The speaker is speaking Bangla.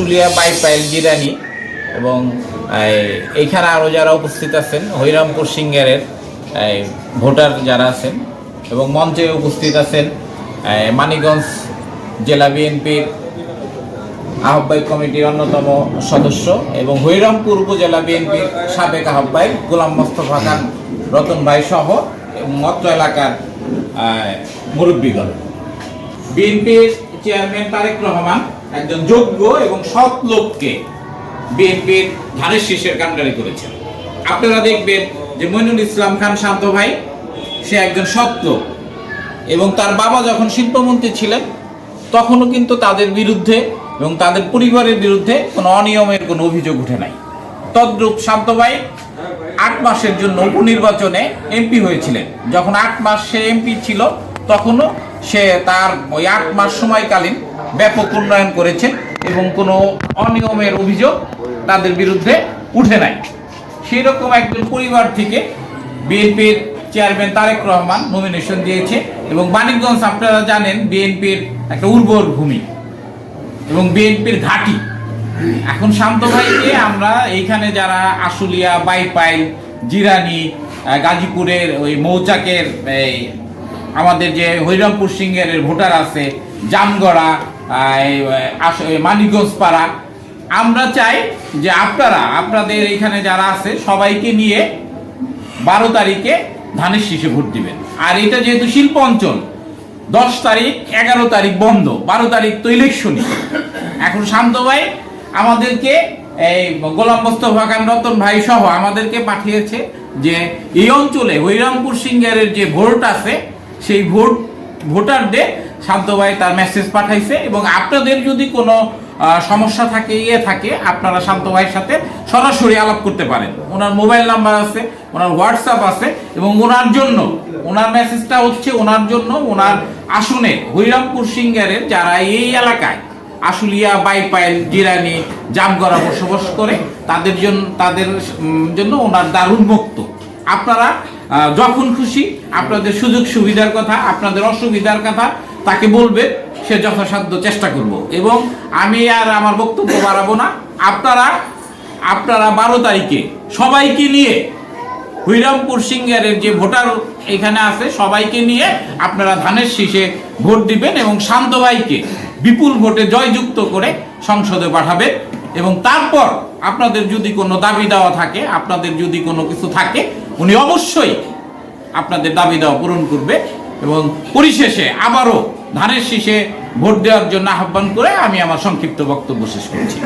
আশুলিয়া বাইপাইল জিরানি এবং এই, এইখানে আরও যারা উপস্থিত আছেন হরিরামপুর সিঙ্গারের ভোটার যারা আছেন এবং মঞ্চে উপস্থিত আছেন মানিগঞ্জ জেলা বিএনপির আহ্বায়ক কমিটির অন্যতম সদস্য এবং হরিরামপুর উপজেলা বিএনপির সাবেক আহ্বায়ক গোলাম মোস্তফা খান রতন ভাই সহ এবং অত্র এলাকার মুরব্বীগণ। বিএনপির চেয়ারম্যান তারেক রহমান একজন যোগ্য এবং সৎ লোককে বিএনপির ধানের শীর্ষের কাণ্ডারি করেছেন। আপনারা দেখবেন যে মইনুল ইসলাম খান শান্ত ভাই, সে একজন সৎ লোক এবং তার বাবা যখন শিল্পমন্ত্রী ছিলেন, তখনও কিন্তু তাদের বিরুদ্ধে এবং তাদের পরিবারের বিরুদ্ধে কোনো অনিয়মের কোনো অভিযোগ উঠে নাই। তদ্রূপ শান্ত ভাই আট মাসের জন্য উপনির্বাচনে এমপি হয়েছিলেন। যখন আট মাস সে এমপি ছিল তখনও সে তার ওই আট মাস সময়কালীন ব্যাপক উন্নয়ন করেছে এবং কোনো অনিয়মের অভিযোগ তাদের বিরুদ্ধে উঠে নাই। সেই রকম একজন পরিবার থেকে বিএনপির চেয়ারম্যান তারেক রহমান নমিনেশন দিয়েছে এবং মানিকগঞ্জ আপনারা জানেন বিএনপির একটা উর্বর ভূমি এবং বিএনপির ঘাঁটি। এখন শান্ত ভাইকে আমরা এইখানে যারা আশুলিয়া, বাইপাইল, জিরানি গাজীপুরের ওই মৌচাকের আমাদের যে হরিরামপুর সিংহের ভোটার আছে, জামগড়া মানিকগঞ্জ পাড়া, আমরা চাই যে আপনারা, আপনাদের এখানে যারা আছে, সবাইকে নিয়ে বারো তারিখে ধানের শীষে ভোট দিবেন। আর এটা যেহেতু শিল্প অঞ্চল, দশ তারিখ, এগারো তারিখ বন্ধ, বারো তারিখ তো ইলেকশনই। এখন শান্ত ভাই, আমাদেরকে এই গোলাম মোস্তফা খান, রতন ভাই সহ আমাদেরকে পাঠিয়েছে যে এই অঞ্চলে হরিরামপুর সিঙ্গারের যে ভোট আছে সেই ভোট, ভোটারদের শান্ত ভাই তার মেসেজ পাঠাইছে এবং আপনাদের যদি কোনো সমস্যা থাকে ইয়ে থাকে, আপনারা শান্ত ভাইয়ের সাথে সরাসরি আলাপ করতে পারেন। ওনার মোবাইল নাম্বার আছে, ওনার হোয়াটসঅ্যাপ আছে এবং ওনার জন্য, ওনার মেসেজটা হচ্ছে ওনার জন্য ওনার আসনে হরিরামপুর সিঙ্গারের যারা এই এলাকায় আশুলিয়া, বাইপাইল, জিরানি, জামগড়া বসবাস করে, তাদের জন্য তাদের জন্য ওনার দারুণ মুক্ত আপনারা যখন খুশি আপনাদের সুযোগ সুবিধার কথা, আপনাদের অসুবিধার কথা তাকে বলবে, সে যথাসাধ্য চেষ্টা করব। এবং আমি আর আমার বক্তব্য বাড়াবো না। আপনারা আপনারা বারো তারিখে সবাইকে নিয়ে হরিরামপুর সিঙ্গারের যে ভোটার এখানে আছে, সবাইকে নিয়ে আপনারা ধানের শীষে ভোট দিবেন এবং শান্ত ভাইকে বিপুল ভোটে জয়যুক্ত করে সংসদে পাঠাবেন। এবং তারপর আপনাদের যদি কোনো দাবি দেওয়া থাকে, আপনাদের যদি কোনো কিছু থাকে উনি অবশ্যই আপনাদের দাবি দেওয়া পূরণ করবে এবং পরিশেষে আবারও ধানের শীষে ভোট দেওয়ার জন্য আহ্বান করে আমি আমার সংক্ষিপ্ত বক্তব্য শেষ করছি।